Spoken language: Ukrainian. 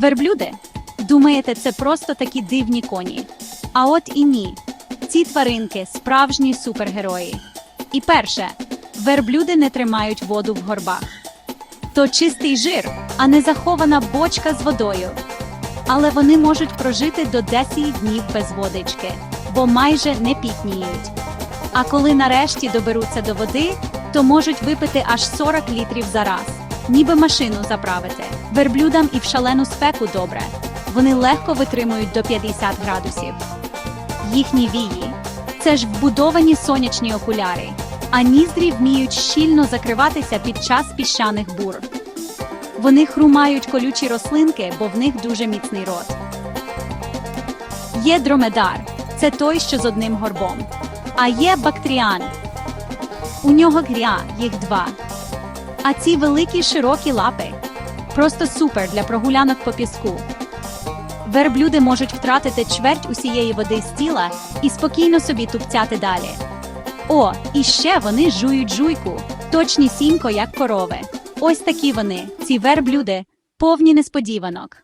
Верблюди? Думаєте, це просто такі дивні коні? А от і ні. Ці тваринки справжні супергерої. І перше, верблюди не тримають воду в горбах. То чистий жир, а не захована бочка з водою. Але вони можуть прожити до 10 днів без водички, бо майже не пітніють. А коли нарешті доберуться до води, то можуть випити аж 40 літрів за раз, ніби машину заправити. Верблюдам і в шалену спеку добре. Вони легко витримують до 50 градусів. Їхні вії це ж вбудовані сонячні окуляри, а ніздрі вміють щільно закриватися під час піщаних бур. Вони хрумають колючі рослинки, бо в них дуже міцний рот. Є дромедар це той, що з одним горбом. А є бактріан. У нього гря, їх два. А ці великі широкі лапи просто супер для прогулянок по піску. Верблюди можуть втратити чверть усієї води з тіла і спокійно собі тупцяти далі. О, і ще вони жують жуйку, точні сімко, як корови. Ось такі вони, ці верблюди, повні несподіванок.